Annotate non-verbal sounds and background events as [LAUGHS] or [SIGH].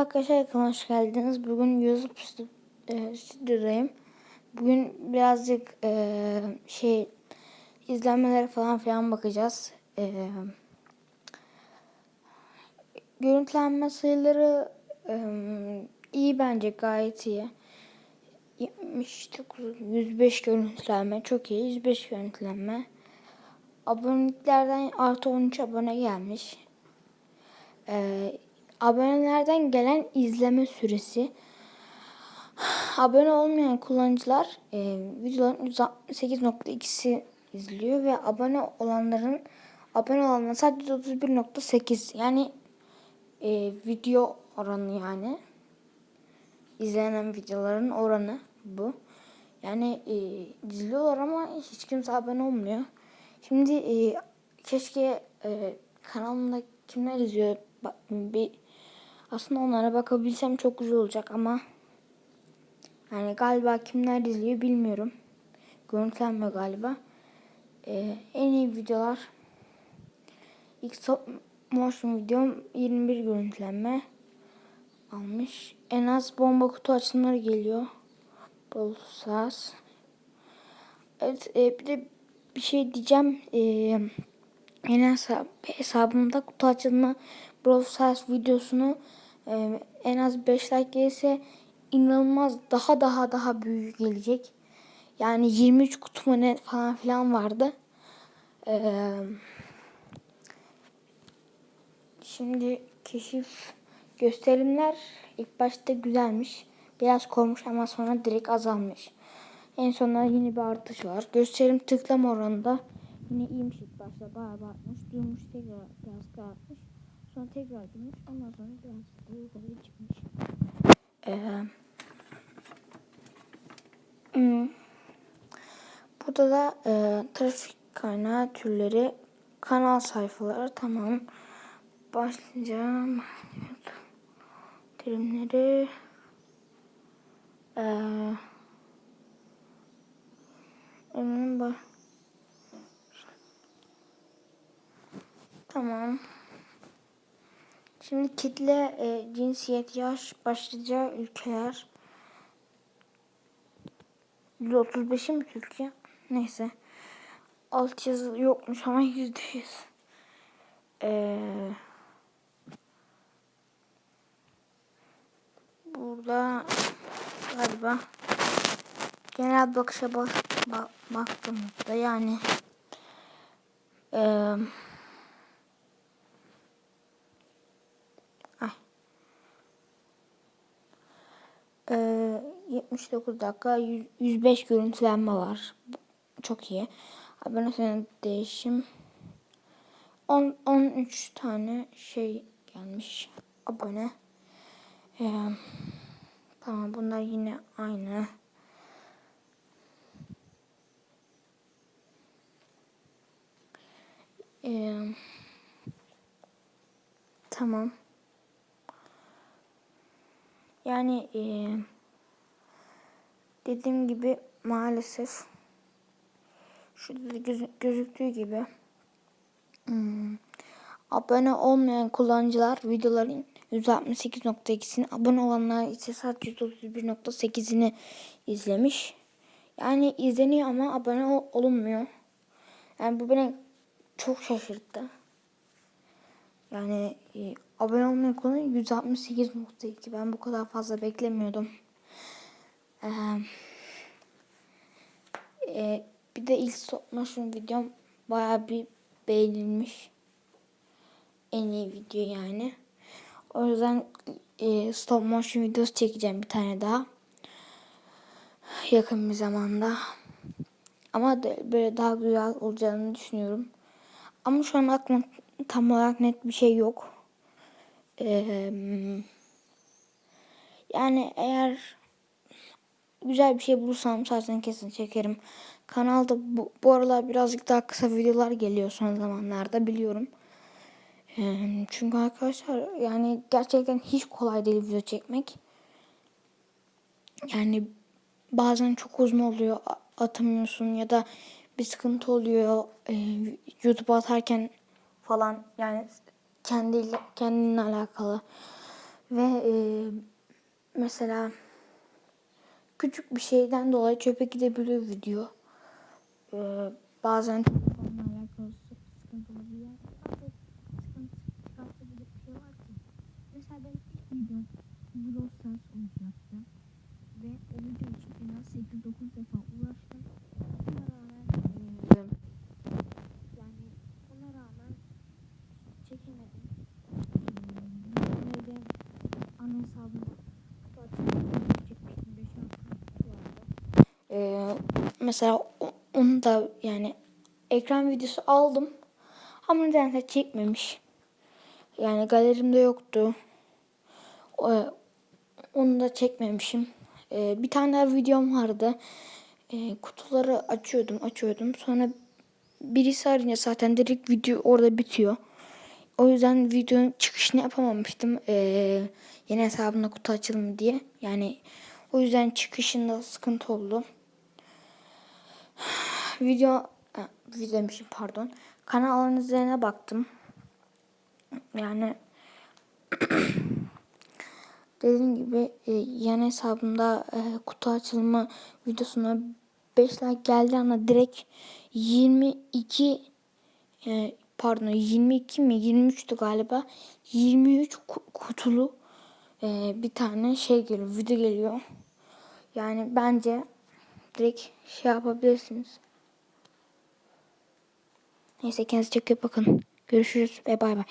arkadaşlar kanalıma hoş geldiniz. Bugün YouTube e, stüdyodayım. Bugün birazcık e, şey izlenmelere falan filan bakacağız. E, görüntülenme sayıları e, iyi bence gayet iyi. 79, 105 görüntülenme çok iyi. 105 görüntülenme. Aboneliklerden artı 13 abone gelmiş. Ee, abonelerden gelen izleme süresi abone olmayan kullanıcılar e, videoların 168.2'si izliyor ve abone olanların abone olanların sadece 31.8 yani e, video oranı yani izlenen videoların oranı bu. Yani e, izliyorlar ama hiç kimse abone olmuyor. Şimdi e, keşke e, kanalımda kimler izliyor bir aslında onlara bakabilsem çok güzel olacak ama yani galiba kimler izliyor bilmiyorum. Görüntülenme galiba. E, en iyi videolar ilk stop motion videom 21 görüntülenme almış. En az bomba kutu açılımları geliyor. Bol sas. Evet e, bir de bir şey diyeceğim. E, en az hesabımda kutu açılma Brawl Stars videosunu e, en az 5 like gelirse inanılmaz daha daha daha büyük gelecek. Yani 23 kutu ne falan filan vardı. Eee Şimdi keşif gösterimler ilk başta güzelmiş. Biraz korkmuş ama sonra direkt azalmış. En sonunda yine bir artış var. Gösterim tıklama oranında yine iyiymiş ilk başta bayağı artmış. Durmuş tekrar biraz daha artmış. Sonra tekrar durmuş. Ondan sonra biraz yukarı çıkmış. Ee, hmm. Burada da e, trafik kaynağı türleri kanal sayfaları tamam başlayacağım. Terimleri ee, baş... Tamam. Şimdi kitle, e, cinsiyet, yaş, başlıca ülkeler. 135'i mi Türkiye? Neyse. Alt yazı yokmuş ama [LAUGHS] yüzde yüz. Eee Burada galiba genel bakışa bak, bak baktım da yani e, ay, e, 79 dakika 100, 105 görüntülenme var. Çok iyi. Abone sayının değişim 10 13 tane şey gelmiş abone. Ee, tamam bunlar yine aynı. Ee, tamam. Yani e, dediğim gibi maalesef şurada göz, gözüktüğü gibi hmm, abone olmayan kullanıcılar videoların 168.2'sini abone olanlar ise sadece 131.8'ini izlemiş. Yani izleniyor ama abone ol olunmuyor. Yani bu beni çok şaşırttı. Yani e, abone olmayan konu 168.2. Ben bu kadar fazla beklemiyordum. Ee, bir de ilk motion videom baya bir beğenilmiş. En iyi video yani. O yüzden e, stop motion videosu çekeceğim bir tane daha. Yakın bir zamanda. Ama de, böyle daha güzel olacağını düşünüyorum. Ama şu an aklımda tam olarak net bir şey yok. Ee, yani eğer güzel bir şey bulursam zaten kesin çekerim. Kanalda bu, bu aralar birazcık daha kısa videolar geliyor son zamanlarda biliyorum. Çünkü arkadaşlar yani gerçekten hiç kolay değil video çekmek. Yani bazen çok uzun oluyor atamıyorsun ya da bir sıkıntı oluyor e, YouTube atarken falan yani kendiyle kendinle alakalı Ve e, mesela küçük bir şeyden dolayı çöpe gidebiliyor video. E, bazen. Mesela ben ilk olacaktı. Ve o video için en az 8-9 defa Ee, mesela onu da yani ekran videosu aldım. Ama nedense çekmemiş. Yani galerimde yoktu. Onu da çekmemişim. Ee, bir tane daha videom vardı. Ee, kutuları açıyordum, açıyordum. Sonra birisi arayınca zaten direkt video orada bitiyor. O yüzden videonun çıkışını yapamamıştım. Yeni hesabımda kutu açılımı diye. Yani o yüzden çıkışında sıkıntı oldu. Video, demişim pardon. Kanalın üzerine baktım. Yani [CLEARS THROAT] dediğim gibi e, yan hesabımda e, kutu açılımı videosuna 5 like geldi ama direkt 22 e, pardon 22 mi 23'tü galiba 23 ku- kutulu e, bir tane şey geliyor video geliyor. Yani bence direkt şey yapabilirsiniz. Neyse kendinize çok iyi bakın. Görüşürüz ve bay bay.